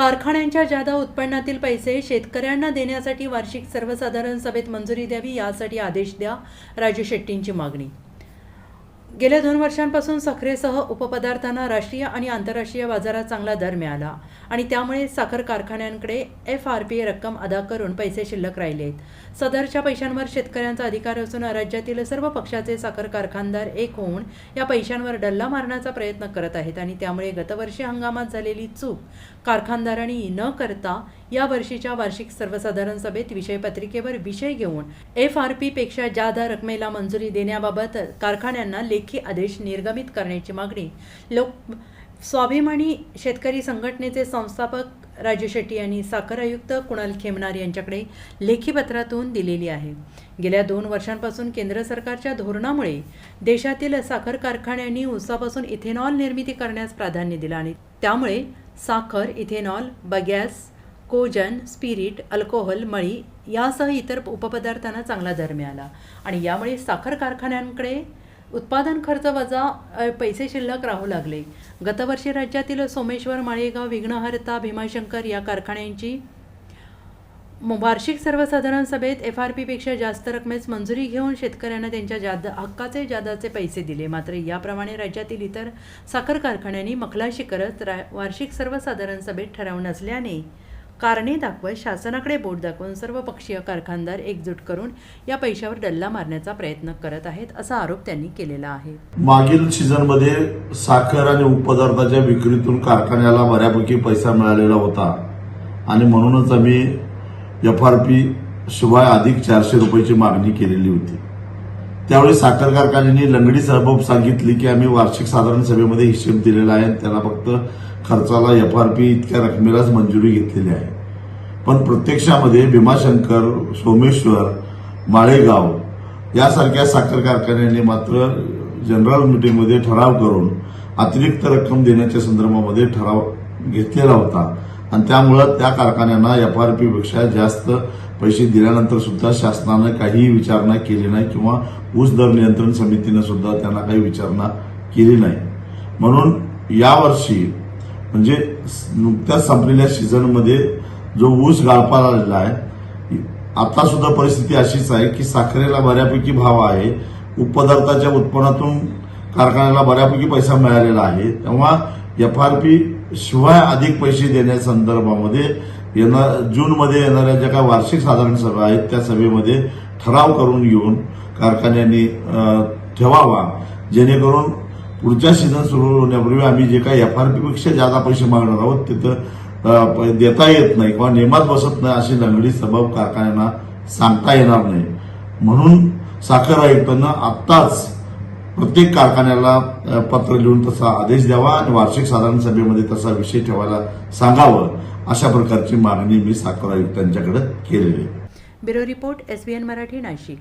कारखान्यांच्या जादा उत्पन्नातील पैसे शेतकऱ्यांना देण्यासाठी वार्षिक सर्वसाधारण सभेत मंजुरी द्यावी यासाठी आदेश द्या. राजू शेट्टींची मागणी. गेल्या दोन वर्षांपासून साखरेसह उपपदार्थांना राष्ट्रीय आणि आंतरराष्ट्रीय बाजारात चांगला दर मिळाला आणि त्यामुळे साखर कारखान्यांकडे एफ आर पी रक्कम अदा करून पैसे शिल्लक राहिले आहेत. सदरच्या पैशांवर शेतकऱ्यांचा अधिकार असून राज्यातील सर्व पक्षाचे साखर कारखानदार एक होऊन या पैशांवर डल्ला मारण्याचा प्रयत्न करत आहेत आणि त्यामुळे गतवर्षी हंगामात झालेली चूक कारखानदारांनी न करता या वर्षीच्या वार्षिक सर्वसाधारण सभेत विषयपत्रिकेवर विषय घेऊन एफ आर पी पेक्षा जादा रकमेला मंजुरी देण्याबाबत कारखान्यांना लेखी आदेश निर्गमित करण्याची मागणी लोक स्वाभिमानी शेतकरी संघटनेचे संस्थापक राजू शेट्टी यांनी साखर आयुक्त कुणाल खेमनार यांच्याकडे लेखी पत्रातून दिलेली आहे. गेल्या दोन वर्षांपासून केंद्र सरकारच्या धोरणामुळे देशातील साखर कारखान्यांनी उसापासून इथेनॉल निर्मिती करण्यास प्राधान्य दिलं आणि त्यामुळे साखर ethanol bagasse cogen spirit alcohol मळी यासह इतर उपपदार्थांना चांगला दर मिळाला. आणि यामुळे साखर कारखान्यांकडे उत्पादन खर्च वजा पैसे शिल्लक राहू लागले. गतवर्षी राज्यातील सोमेश्वर माळेगाव विघ्नहर्ता भीमाशंकर या कारखान्यांची वार्षिक सर्वसाधारण सभेत एफ आर पीपेक्षा जास्त रकमेस मंजुरी घेऊन शेतकऱ्यांना त्यांच्या जाद हक्काचे जादाचे पैसे दिले. मात्र याप्रमाणे राज्यातील इतर साखर कारखान्यांनी मखलाशी करत रा वार्षिक सर्वसाधारण सभेत ठराव नसल्याने कारणे दाखवत शासनाकडे बोट दाखवून सर्व पक्षीय कारखानदार एकजूट करून या पैशावर डल्ला मारण्याचा प्रयत्न करत आहेत असा आरोप त्यांनी केलेला आहे. मागील सीझनमध्ये साखर आणि उपपदार्थाच्या विक्रीतून कारखान्याला बऱ्यापैकी पैसा मिळालेला होता. आणि म्हणूनच आम्ही एफ आर पी शिवाय अधिक चारशे रुपयाची मागणी केलेली होती. त्यावेळी साखर कारखान्यांनी लंगडी सबब सांगितली की आम्ही वार्षिक साधारण सभेमध्ये हिशेब दिलेला आहे. आणि त्याला फक्त खर्चाला एफ आर पी इतक्या रकमेलाच मंजुरी घेतलेली आहे. पण प्रत्यक्षामध्ये भीमाशंकर सोमेश्वर माळेगाव यासारख्या साखर कारखान्यांनी मात्र जनरल मीटिंगमध्ये ठराव करून अतिरिक्त रक्कम देण्याच्या संदर्भामध्ये ठराव घेतलेला होता. आणि त्यामुळं त्या कारखान्यांना एफ आर पीपेक्षा जास्त पैसे दिल्यानंतर सुद्धा शासनानं काहीही विचारणा केली नाही किंवा ऊस दर नियंत्रण समितीनं सुद्धा त्यांना काही विचारणा केली नाही. म्हणून यावर्षी म्हणजे नुकत्याच संपलेल्या सीझनमध्ये जो ऊस गाळपाला आलेला आहे आता सुद्धा परिस्थिती अशीच आहे की साखरेला बऱ्यापैकी भाव आहे उपपदार्थाच्या उत्पन्नातून कारखान्याला बऱ्यापैकी पैसा मिळालेला आहे. तेव्हा एफ आर पी शिवाय अधिक पैसे देण्यासंदर्भामध्ये येणार जूनमध्ये येणाऱ्या ज्या काही वार्षिक साधारण सभा आहेत त्या सभेमध्ये ठराव करून घेऊन कारखान्यांनी ठेवावा. जेणेकरून पुढच्या सीझन सुरू होण्यापूर्वी आम्ही जे काही एफ आर पीपेक्षा जादा पैसे मागणार आहोत तिथं देता येत नाही किंवा नेमात बसत नाही अशी लंगडी सबब कारखान्यांना सांगता येणार नाही. म्हणून साखर आयुक्तांना आत्ताच प्रत्येक कारखान्याला पत्र लिहून तसा आदेश द्यावा आणि वार्षिक साधारण सभेमध्ये तसा विषय ठेवायला सांगावं अशा प्रकारची मागणी मी साखर आयुक्तांच्याकडे केलेली आहे. Bureau report S N Marathi Nashik.